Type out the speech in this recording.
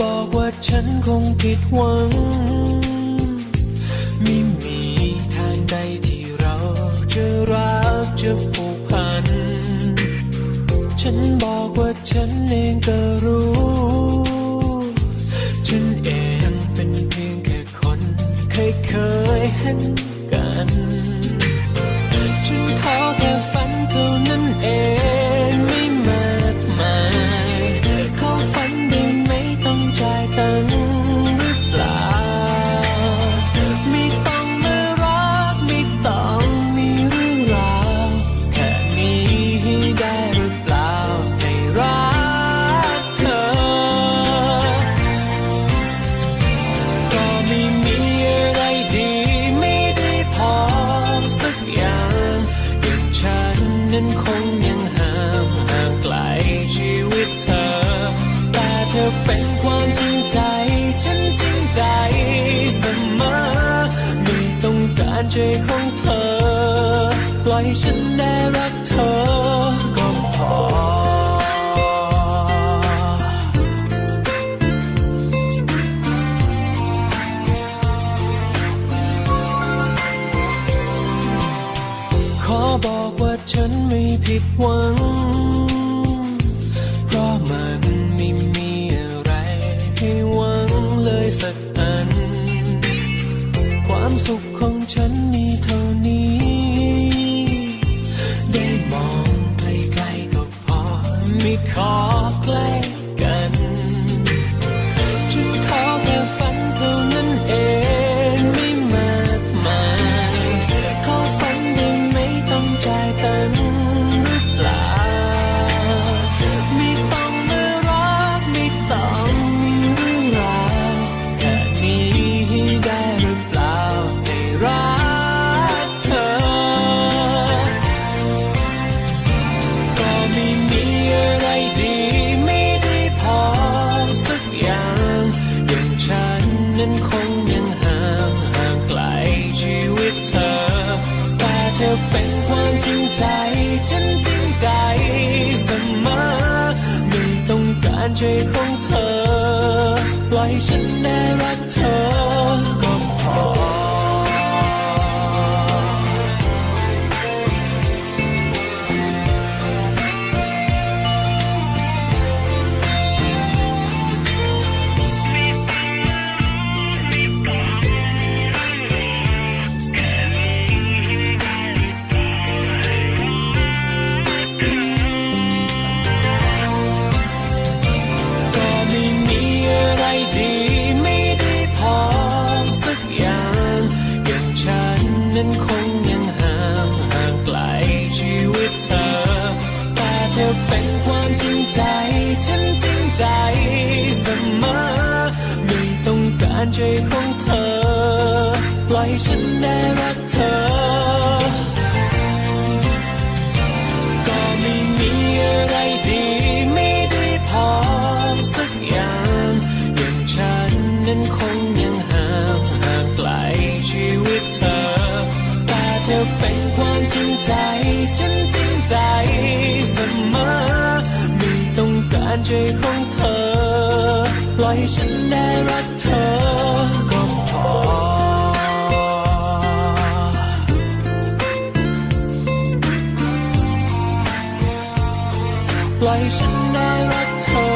บอกว่าฉันคงผิดหวัง ไม่มีทางใดที่เราจะรักจะผูกพัน ฉันบอกว่าฉันเองก็รู้ ฉันเองเป็นเพียงแค่คนเคยเคยเห็นกัน ฉันขอแค่ นั้นคงยังห้ามห่างไกลชีวิตเธอ แต่เธอเป็นความจริงใจ ฉันจริงใจเสมอไม่ต้องการใจของเธอ ปล่อยฉันได้รักเธอก็พอ บอกว่าฉันไม่ผิดหวัง เพราะมันไม่มีอะไรให้หวังเลยสักอัน ความสุขของฉันมีเท่านี้ ได้มองไกลๆก็พอไม่ขอ นั้นคงยังห่างห่างไกลชีวิตเธอ แต่เธอเป็นความจริงใจ ฉันจริงใจเสมอไม่ต้องการใจของเธอ ปล่อยฉันได้รัก อเป็นความจริงใจ ฉันจริงใจเสมอ ไม่ต้องการใจของเธอ ปล่อยฉันได้รักเธอานใจของเธอ ปล่อยฉันได้รักเธอก็พอปล่อยฉันได้รักเธอ